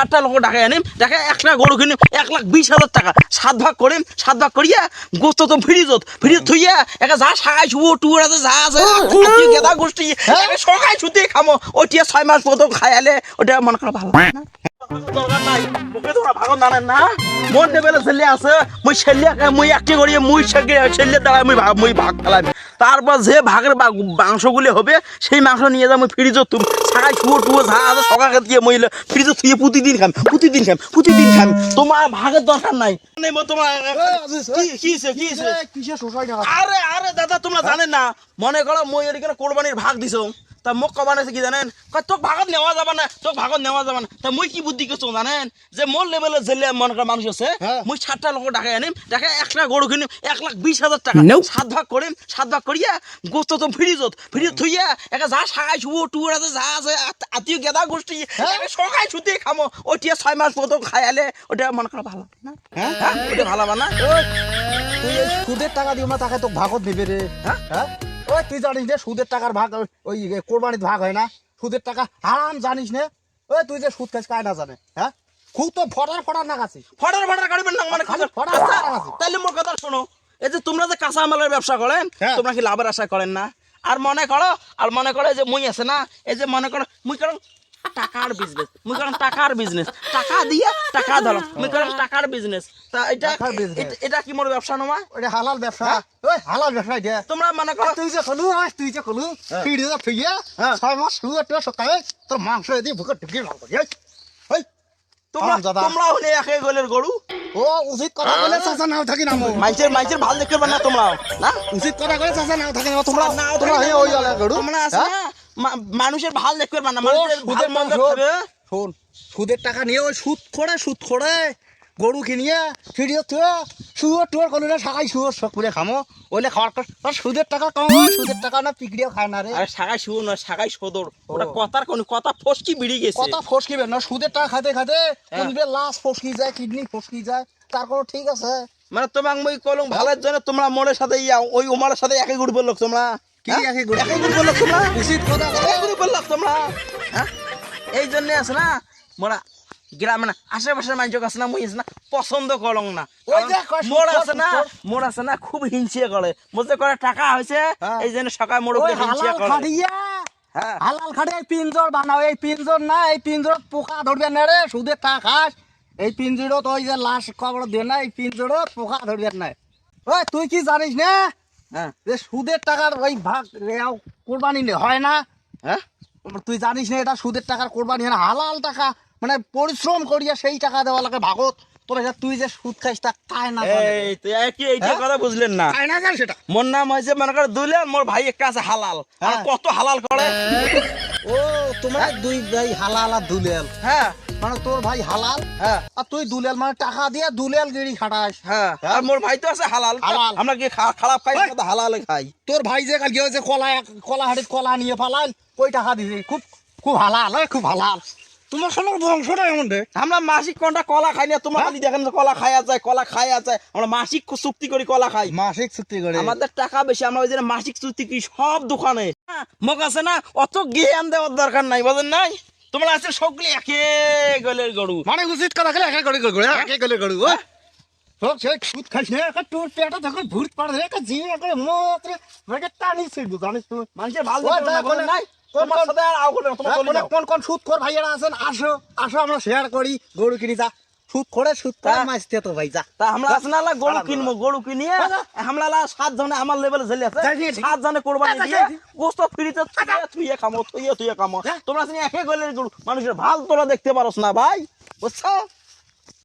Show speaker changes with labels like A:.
A: সাতটা লোক টাকা আনিম এক লাখ গরু কিনিম এক লাখ বিশ হাজার টাকা। সাত ভাগ করিম সাত ভাগ করিয়া গোস্ত তো ফ্রিজত ফ্রিজ থুইয়া একা যা সাকাই শুভ টুর আছে যা আছে গেদা গোষ্ঠী একে সকাই শুতে খামো। ওইটিয়া ছয় মাস পর্যন্ত খাইলে ওটা মনে করো ভালো। লাগে না? দরকার নাই। মুখে তোমরা ভাগত জানেন না। মোর লেভেলে ছেলে আছে মুই ছেলে মুই একটি করি মুই ছেলে ছেলে দ্বারা মুই ভাগ মুই ভাগ খেলাম। তারপর যে ভাগের মাংসগুলি হবে সেই মাংস নিয়ে যা মুই ফ্রিজত তুম সাগাই শুয়ো টুয়ো যা আছে সকালে দিয়ে মই ফ্রিজত থুয়ে প্রতিদিন খাম প্রতিদিন খাম প্রতিদিন খাম। তোমার ভাগের দরকার নাই। নেই তোমার কি কি হইছে, কি হইছে?
B: কিসে শোষাই না
A: আরে আরে দাদা তোমরা জানেন না মনে করো মই এদিকে কোরবানির ভাগ দিছো। তা মোক কবা নাছে কি জানেন? কয় তোক ভাগত নেওয়া যাবা না তোক ভাগত নেওয়া যাবা না। তা মই কি বুদ্ধি করছ জানেন? যে মোর লেভেলে জেলে মন করা মানুষ আছে মই সাতটা লোক ঢাকায় আনিম ডাকে এক লাখ গরু কিনিম এক লাখ বিশ হাজার টাকা সাত ভাগ করিম সাত ভাগ করিয়া গোস্ত তো ফ্রিজত ফ্রিজ থইয়া একা যা সাগাই শুবো টুয়ার আছে যা আছে আত- আত্মীয় গেদা গোষ্ঠী সকাই শুতে খামো। ওইটিয়া ছয় মাস প্রথম খাইয়ালে ওটা মন করা ভালো না?
B: হ্যাঁ?
A: ওটা ভালো না?
B: তুই সুদের টাকা দিও না তাকে তো ভাগত দিবে রে
A: হ্যাঁ?
B: হ্যাঁ ওই তুই জানিস না সুদের টাকার ভাগ ওই- কোরবানির ভাগ হয় না? সুদের টাকা হারাম জানিস না? ওই তুই যে সুদ খাস কায় না জানে? হ্যাঁ? খুব তো ফটার ফটার না গাছি
A: ফটার ফটার কাটবেন না মানে
B: খালি ফটার তাহলে
A: তাইলে মোর কথা শোনো এই যে তোমরা যে কাঁচা মালের ব্যবসা করেন
B: হ্যাঁ।
A: তোমরা কি লাভের আশা করেন না? আর মনে করো আর মনে করো যে মুই আছে না এই যে মনে করো মুই করো টাকার বিজনেস মুই করো টাকার বিজনেস টাকা দিয়া টাকা ধরো। মুই করো টাকার বিজনেস তা এটা এটা- এটা কি মোর ব্যবসা নমা?
B: ওটা হালাল ব্যবসা। ওই হালাল ব্যবসা এটা।
A: তোমরা মনে করো
B: তুই যে খলু আজ তুই যে
A: হ্যাঁ।
B: ফিরে যা ফিরে
A: হ্যাঁ।
B: ছয় মাস সুদের টাকা সকালে তোর মাংস এদি ভুকে ঢুকিয়ে ভাগ করি। ওই
A: তোমরা তোমরা হলে একে গলের গরু।
B: ও উচিত কথা বলে চাচা নাও থাকি না
A: মাইচের মাইচের ভালো দেখতে পার না তোমরা না?
B: উচিত কথা বলে চাচা নাও থাকি না তোমরা
A: নাও
B: তোমরা
A: থাকি
B: ওই গড়ু
A: তোমরা আছে না? মা- মানুষের ভালো দেখতে পার না মানুষের
B: সুদের
A: মন্দ
B: শোন সুদের টাকা নিয়ে ওই সুদ করে সুদ করে গরু কিনিয়ে ফিরিয়ে তুই শুয়োর টুয়োর কোনো না সাকাই শুয়োর শখ করে খামো। ওইলে খাওয়ার পর সুদের টাকা কম সুদের টাকা না পিকড়িও খায় না রে।
A: আরে সাগাই শুভ নয় সাগাই সদর। ওটা কথার কোন কথা ফসকি বিড়ি গেছে।
B: কথা ফসকিবে না সুদের টাকা খাতে খাতে কোনবে লাশ ফসকি যায় কিডনি ফসকি যায় তার কোনো ঠিক আছে?
A: মানে তোমাকে মই কলম ভালের জন্য তোমরা মোরের সাথে ইয়া ওই উমারের সাথে একই গ্রুপের লোক তোমরা।
B: কি? একই গ্রুপের?
A: একই তোমরা?
B: উচিত কথা
A: একই গ্রুপের তোমরা? হ্যাঁ? এই জন্য আছে না মোরা গ্রামে না আশেপাশের মানুষ আছে না মুই না পছন্দ করং না। মোর আছে না মোর আছে না খুব হিংসে করে। মোর করে টাকা হয়েছে
B: হ্যাঁ।
A: এই জন্য সকাল মোর
B: ওই
A: উপরে হিংসে
B: হালাল
A: করে। হ্যাঁ।
B: হালাল খাটে এই পিঞ্জর বানাও এই পিঞ্জর না এই পিঞ্জরত পোকা ধরবে না রে সুদের টাকা খাস এই পিঞ্জরত ওই যে লাশ কবর দিয়ে না এই পিঞ্জরত পোকা ধরবে না। ওই তুই কি জানিস না?
A: হ্যাঁ।
B: যে সুদের টাকার ওই ভাগ রেয়াও কোরবানি হয় না?
A: হ্যাঁ?
B: তুই জানিস না এটা সুদের টাকার কোরবানি হয় না হালাল টাকা মানে পরিশ্রম করিয়া সেই টাকা দেওয়া লাগে ভাগত। তুই যে সুদ খাইস তা কায় না
A: এই এইটা
B: হ্যাঁ?
A: কথা বুঝলেন না।
B: কায় না জান সেটা?
A: মোর নাম হয়েছে মনে কর দুলে মোর ভাই একটা আছে হালাল। আর
B: হ্যাঁ।
A: কত হালাল করে?
B: ও তোমার দুই ভাই হালাল আর দুলেল
A: হ্যাঁ।
B: মানে তোর ভাই হালাল
A: হ্যাঁ।
B: আর তুই দুলেল মানে টাকা দিয়ে দুলেল গিরি খাটাস।
A: হ্যাঁ। আর মোর ভাই তো আছে হালাল।
B: হালাল।
A: আমরা কি খারাপ খাই না, হালাল খাই।
B: তোর ভাই যে কালকে যে কলা কলা হাড়ির কলা নিয়ে ফালাল ওই টাকা দিছে খুব খুব হালাল খুব হালাল। তোমার সোনার বংশটা এমন রে?
A: আমরা মাসিক কোনটা কলা খাই না? তোমার খালি দেখেন কলা খাইয়া যায় কলা খাইয়া যায়। আমরা মাসিক চুক্তি করি কলা খাই।
B: মাসিক চুক্তি করে।
A: আমাদের টাকা বেশি আমরা ওই জন্য মাসিক চুক্তি করি সব দোকানে। হ্যাঁ, মোক আছে না? অত জ্ঞান দেওয়ার দরকার নাই বুঝেন নাই? তোমরা আছে সকলে একে গলের গরু।
B: মানে উচিত কথা খেলে একা করে করে একে গলে ও সব সে সুদ খাইস না তোর পেটা যখন ভূত পাড়ে রে একা জিয়ে করে মত রে টানি ছিড়বো জানিস তুই
A: মানুষের ভালো বলেন নাই? তোমার সাথে আর আউ করে তোমার চলে
B: কোন কোন কোন সুদ কর ভাইয়েরা আছেন আসো আসো আমরা শেয়ার করি গরু কিনি যা সুদ করে সুদ করে
A: হ্যাঁ।
B: তো ভাই যা
A: তা আমরা আছে গরু কিনবো গরু কিনিয়ে। আমরা সাত জনে আমার লেভেলে ঝেলে আছে। সাত জনে কোরবানি দিয়ে। গোস্ত ফ্রিতে খামো খামো
B: হ্যাঁ।
A: তোমরা একে গলের গরু মানুষের ভালো তোরা দেখতে পারোস না ভাই বুঝছ